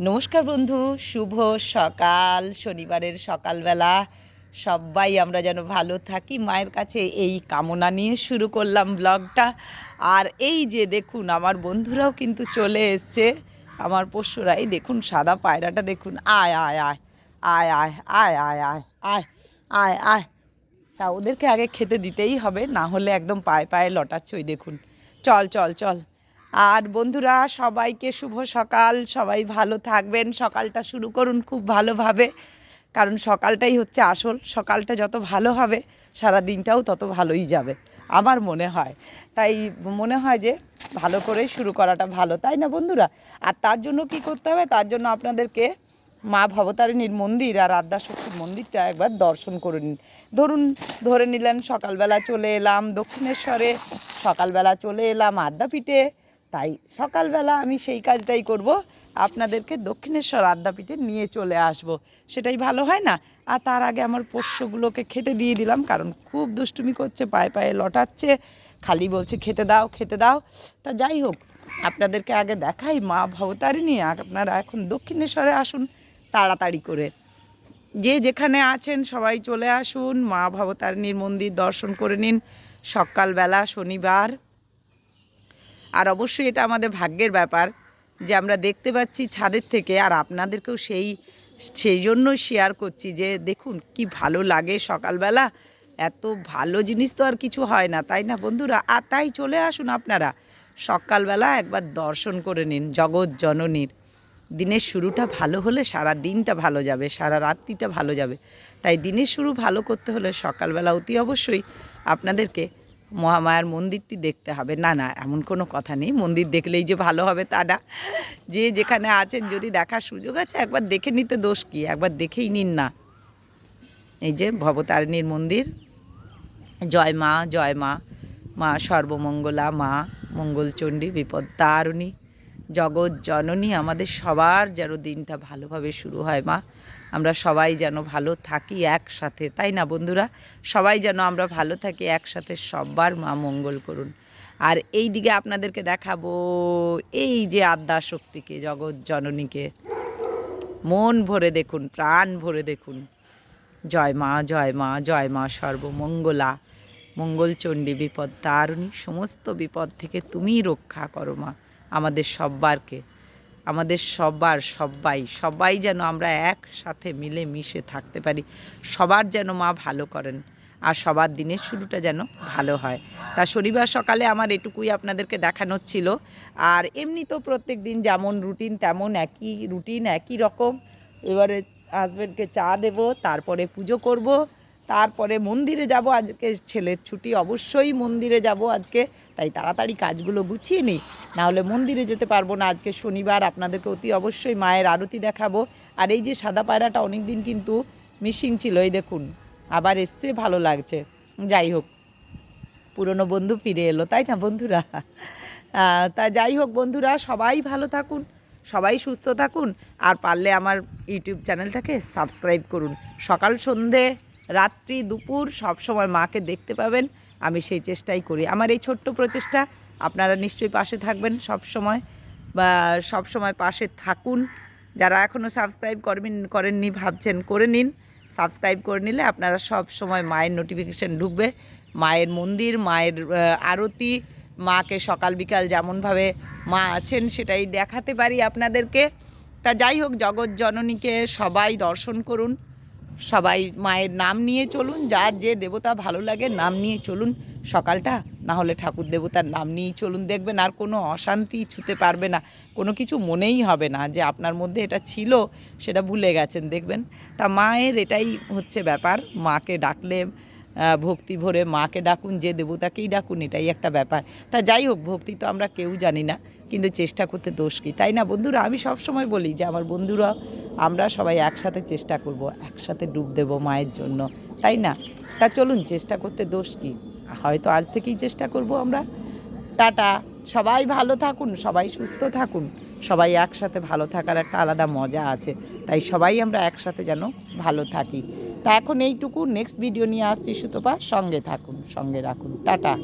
নমস্কার বন্ধু শুভ সকাল শনিবারের সকালবেলা সবাই আমরা যেন ভালো থাকি মায়ের কাছে এই কামনা নিয়ে শুরু করলাম ব্লগটা আর এই যে দেখুন আমার বন্ধুরাও কিন্তু চলে এসছে আমার পশুরাই দেখুন সাদা পায়রাটা দেখুন আয় আয় আয় আয় আয় আয় আয় আয় আয় আয় আয় তা ওদেরকে আগে খেতে দিতেই হবে না হলে একদম পায়ে পায়ে লটাচ্ছে ওই দেখুন চল চল চল আর বন্ধুরা, সবাইকে শুভ সকাল। সবাই ভালো থাকবেন। সকালটা শুরু করুন খুব ভালোভাবে, কারণ সকালটাই হচ্ছে আসল। সকালটা যত ভালো হবে সারা দিনটাও তত ভালোই যাবে, আমার মনে হয়। তাই মনে হয় যে ভালো করে শুরু করাটা ভালো, তাই না বন্ধুরা? আর তার জন্য কি করতে হবে? তার জন্য আপনাদেরকে মা ভবতারিণীর মন্দির আর আদ্যা শক্তির মন্দিরটা একবার দর্শন করে নিন। ধরুন, ধরে নিলেন সকালবেলা চলে এলাম দক্ষিণেশ্বরে, সকালবেলা চলে এলাম আদ্যাপীঠে তাই সকালবেলা আমি সেই কাজটাই করব। আপনাদেরকে দক্ষিণেশ্বর আদ্যাপীঠে নিয়ে চলে আসব। সেটাই ভালো হয় না? আর তার আগে আমার পোষ্যগুলোকে খেতে দিয়ে দিলাম, কারণ খুব দুষ্টুমি করছে, পায়ে পায়ে লটাচ্ছে, খালি বলছে খেতে দাও খেতে দাও। তা যাই হোক, আপনাদেরকে আগে দেখাই মা ভবতারিণী আপনারা এখন দক্ষিণেশ্বরে আসুন তাড়াতাড়ি করে। যে যেখানে আছেন সবাই চলে আসুন, মা ভবতারিণীর মন্দির দর্শন করে নিন। সকালবেলা শনিবার আর অবশ্যই এটা আমাদের ভাগ্যের ব্যাপার যে আমরা দেখতে পাচ্ছি ছাদের থেকে আর আপনাদেরকেও সেই সেই জন্যই শেয়ার করছি যে দেখুন কি ভালো লাগে সকালবেলা। এত ভালো জিনিস তো আর কিছু হয় না, তাই না বন্ধুরা? আর তাই চলে আসুন আপনারা সকালবেলা একবার দর্শন করে নিন জগৎ জননীর। দিনের শুরুটা ভালো হলে সারা দিনটা ভালো যাবে, সারা রাত্রিটা ভালো যাবে। তাই দিনের শুরু ভালো করতে হলে সকালবেলা অতি অবশ্যই আপনাদেরকে মহামায়ার মন্দিরটি দেখতে হবে। না না, এমন কোনো কথা নেই। মন্দির দেখলেই যে ভালো হবে তা না। যে যেখানে আছেন, যদি দেখার সুযোগ আছে, একবার দেখে নিতে দোষ কী? একবার দেখেই নিন না। এই যে ভবতারিণীর মন্দির। জয় মা জয় মা। মা সর্বমঙ্গলা, মা মঙ্গলচণ্ডী বিপদ্তারিণী জগৎ জননী, আমাদের সবার যেন দিনটা ভালোভাবে শুরু হয় মা। আমরা সবাই যেন ভালো থাকি একসাথে, তাই না বন্ধুরা? সবাই যেন আমরা ভালো থাকি একসাথে সবার মা মঙ্গল করুন। আর এই দিকে আপনাদেরকে দেখাবো এই যে আদ্যা শক্তিকে জগৎ জননীকে। মন ভরে দেখুন, প্রাণ ভরে দেখুন। জয় মা জয় মা জয় মা সর্বমঙ্গলা। মঙ্গলচণ্ডী বিপদ, তারুণী, সমস্ত বিপদ থেকে তুমিই রক্ষা করো মা, আমাদের সব্বারকে। আমাদের সবার সবাই সবাই যেন আমরা একসাথে মিলে মিশে থাকতে পারি। সবার যেন মা ভালো করেন আর সবার দিনের শুরুটা যেন ভালো হয়। তা শনিবার সকালে আমার এটুকুই আপনাদেরকে দেখানোর ছিল। আর এমনি তো প্রত্যেক দিন যেমন রুটিন তেমন একই রুটিন একই রকম। এবারে হাজব্যান্ডকে চা দেব, তারপরে পুজো করব, তারপরে মন্দিরে যাব। আজকে ছেলের ছুটি, অবশ্যই মন্দিরে যাব আজকে। তাই তাড়াতাড়ি কাজগুলো গুছিয়ে নিই। নাহলে মন্দিরে যেতে পারব না। আজকে শনিবার আপনাদেরকে অতি অবশ্যই মায়ের আরতি দেখাবো। আর এই যে সাদা পায়রাটা অনেক দিন কিন্তু মিসিং ছিল, এই দেখুন, আবার এসছে, ভালো লাগছে। যাই হোক, পুরনো বন্ধু ফিরে এলো, তাই না বন্ধুরা? তা যাই হোক বন্ধুরা, সবাই ভালো থাকুন, সবাই সুস্থ থাকুন, আর পারলে আমার ইউটিউব চ্যানেলটাকে সাবস্ক্রাইব করুন। সকাল, সন্ধে, রাত্রি, দুপুর সব সময় মাকে দেখতে পাবেন। আমি সেই চেষ্টাই করি। আমার এই ছোট্ট প্রচেষ্টা, আপনারা নিশ্চয়ই পাশে থাকবেন সব সময় বা সব সময় পাশে থাকুন। যারা এখনও সাবস্ক্রাইব করবেন, করেননি ভাবছেন করে নিন। সাবস্ক্রাইব করে নিলে আপনারা সব সময় মায়ের নোটিফিকেশান ঢুকবে। মায়ের মন্দির, মায়ের আরতি, মাকে সকাল বিকাল যেমনভাবে মা আছেন সেটাই দেখাতে পারি আপনাদেরকে। তা যাই হোক, জগৎ জননীকে সবাই দর্শন করুন। সবাই মায়ের নাম নিয়ে চলুন, যার যে দেবতা ভালো লাগে নাম নিয়ে চলুন সকালটা। না হলে ঠাকুর দেবতার নাম নিয়েই চলুন, দেখবেন আর কোনো অশান্তি ছুতে পারবে না। কোনো কিছু মনেই হবে না যে আপনার মধ্যে এটা ছিল, সেটা ভুলে গেছেন, দেখবেন। তা মায়ের এটাই হচ্ছে ব্যাপার, মাকে ডাকলে ভক্তি ভরে মাকে ডাকুন, যে দেবতাকেই ডাকুন, এটাই একটা ব্যাপার। তা যাই হোক, ভক্তি তো আমরা কেউ জানি না, কিন্তু চেষ্টা করতে দোষ কি? তাই না বন্ধুরা? আমি সব সময় বলি যে আমার বন্ধুরা আমরা সবাই একসাথে চেষ্টা করব, একসাথে ডুব দেবো মায়ের জন্য, তাই না? তা চলুন, চেষ্টা করতে দোষ কি? হয়তো আজ থেকেই চেষ্টা করব আমরা। টাটা। সবাই ভালো থাকুন, সবাই সুস্থ থাকুন। সবাই একসাথে ভালো থাকার একটা আলাদা মজা আছে। তাই সবাই আমরা একসাথে যেন ভালো থাকি। তা এখন এইটুকু। নেক্সট ভিডিও নিয়ে আসছি সুতপা। সঙ্গে থাকুন, সঙ্গে রাখুন। টাটা।